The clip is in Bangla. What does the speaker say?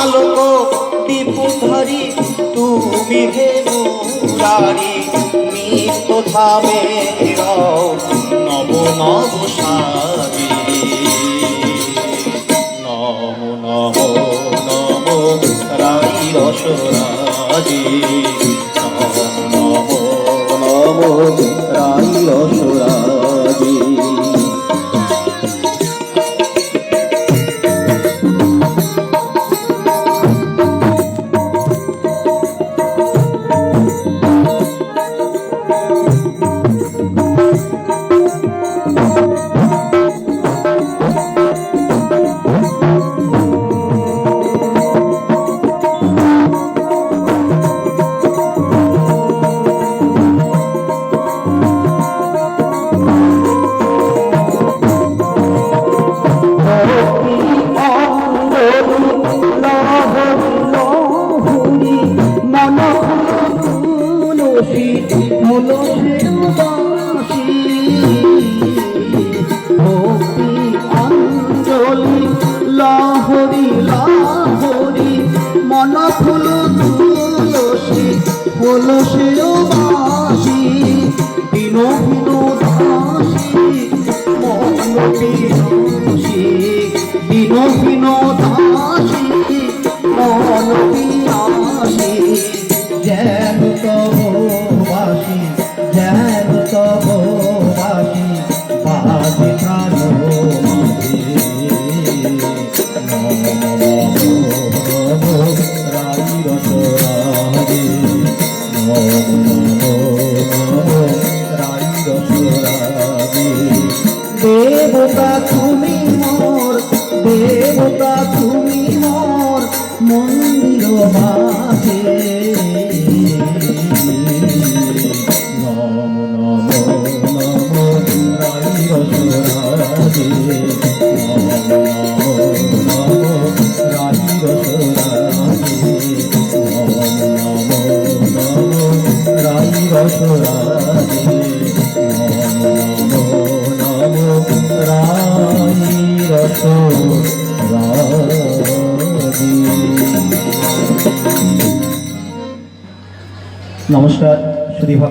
আলোক ধরি, তুমি হে মুরারি, নিত্য ধামে নব নব সারি। নম নম নম রাই রসরাজি। লাহরি লাহরি মন ফুল তুলসী তুলসী বাসি দিন দিন দাসী মন দিন দিন দাসী দেবতা তুমি মোর দেবতা তুমি মোর মন্দির মাঝে নম নম নম রাই নম নম নম নম নম নম নমস্কার সুধীভক্ত